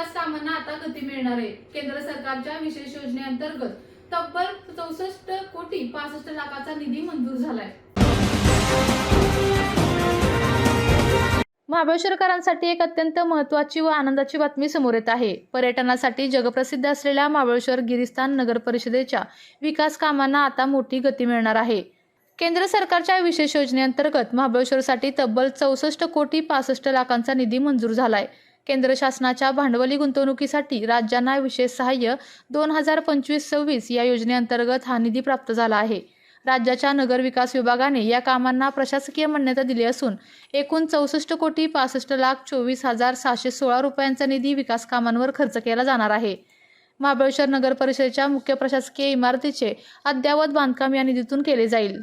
विकास कामांना आता गती मिळणार आहे. केंद्र सरकारच्या विशेष योजनेअंतर्गत तब्बल चौसष्ट कोटी पासष्ट लाखाचा निधी मंजूर झालाय. महाबळेश्वरकरांसाठी एक अत्यंत महत्त्वाची व आनंदाची बातमी समोर येत आहे. पर्यटनासाठी जगप्रसिद्ध असलेल्या महाबळेश्वर गिरिस्थान नगर परिषदेच्या विकास कामांना आता मोठी गती मिळणार आहे. केंद्र सरकारच्या विशेष योजनेअंतर्गत महाबळेश्वरसाठी तब्बल चौसष्ट कोटी पासष्ट लाखांचा निधी मंजूर झालाय. केंद्र शासनाच्या भांडवली गुंतवणुकीसाठी राज्यांना विशेष सहाय्य दोन हजार पंचवीस सव्वीस या योजनेअंतर्गत हा निधी प्राप्त झाला आहे. राज्याच्या नगर विकास विभागाने या कामांना प्रशासकीय मान्यता दिली असून एकूण चौसष्ट कोटी पासष्ट लाख चोवीस हजार सहाशे सोळा रुपयांचा निधी विकास कामांवर खर्च केला जाणार आहे. महाबळेश्वर नगर परिषदेच्या मुख्य प्रशासकीय इमारतीचे अद्ययावत बांधकाम या निधीतून केले जाईल.